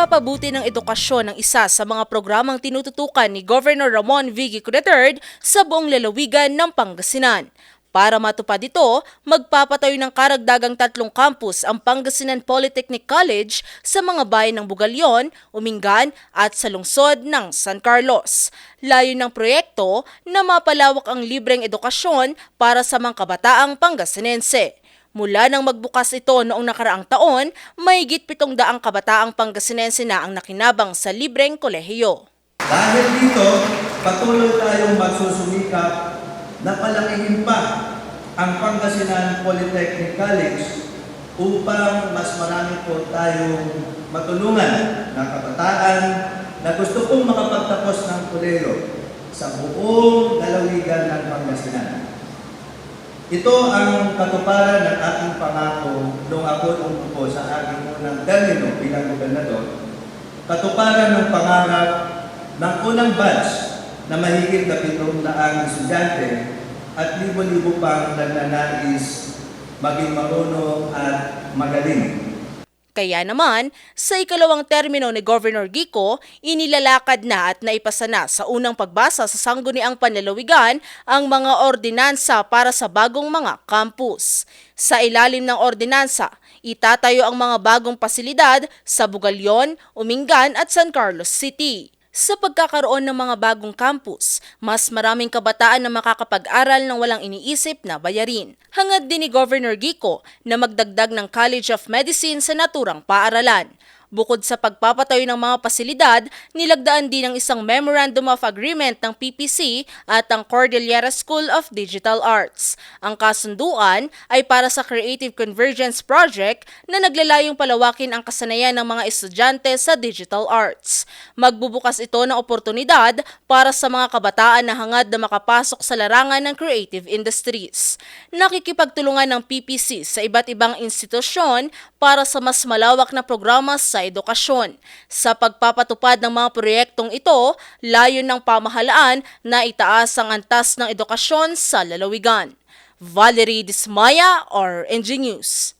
pagpapabuti ng edukasyon ng isa sa mga programang tinututukan ni Governor Ramon V. III sa buong lalawigan ng Pangasinan. Para matupad ito, magpapatayo ng karagdagang tatlong campus ang Pangasinan Polytechnic College sa mga bayan ng Bugalyon, Umingan at sa lungsod ng San Carlos. Layo ng proyekto na mapalawak ang libreng edukasyon para sa mga kabataang Pangasinense. Mula nang magbukas ito noong nakaraang taon, mahigit pitong daang kabataang Pangasinense na ang nakinabang sa libreng kolehiyo. Dahil dito, patuloy tayong magsusumikap na palakihin pa ang Pangasinan Polytechnic College upang mas marami po tayong matulungan na kabataan na gusto pong makapagtapos ng koleyo sa buong lalawigan ng Pangasinan. Ito ang katuparan ng aking pangako nung ako umupo sa aking unang termino bilang gobernador. Katuparan ng pangarap ng unang batch na mahigit na pitong daang estudyante at libo-libo pang nagnanais maging marunong at magaling. Kaya naman, sa ikalawang termino ni Governor Gico, inilalakad na at naipasa na sa unang pagbasa sa sangguniang panlalawigan ang mga ordinansa para sa bagong mga campus. Sa ilalim ng ordinansa, itatayo ang mga bagong pasilidad sa Bugalyon, Umingan at San Carlos City. Sa pagkakaroon ng mga bagong campus, mas maraming kabataan na makakapag-aral ng walang iniisip na bayarin. Hangad din ni Governor Gico na magdagdag ng College of Medicine sa naturang paaralan. Bukod sa pagpapatayo ng mga pasilidad, nilagdaan din ang isang Memorandum of Agreement ng PPC at ang Cordillera School of Digital Arts. Ang kasunduan ay para sa Creative Convergence Project na naglalayong palawakin ang kasanayan ng mga estudyante sa digital arts. Magbubukas ito ng oportunidad para sa mga kabataan na hangad na makapasok sa larangan ng creative industries. Nakikipagtulungan ng PPC sa iba't ibang institusyon para sa mas malawak na programa sa edukasyon. Sa pagpapatupad ng mga proyektong ito, layon ng pamahalaan na itaas ang antas ng edukasyon sa lalawigan. Valerie Dismaya or NG News.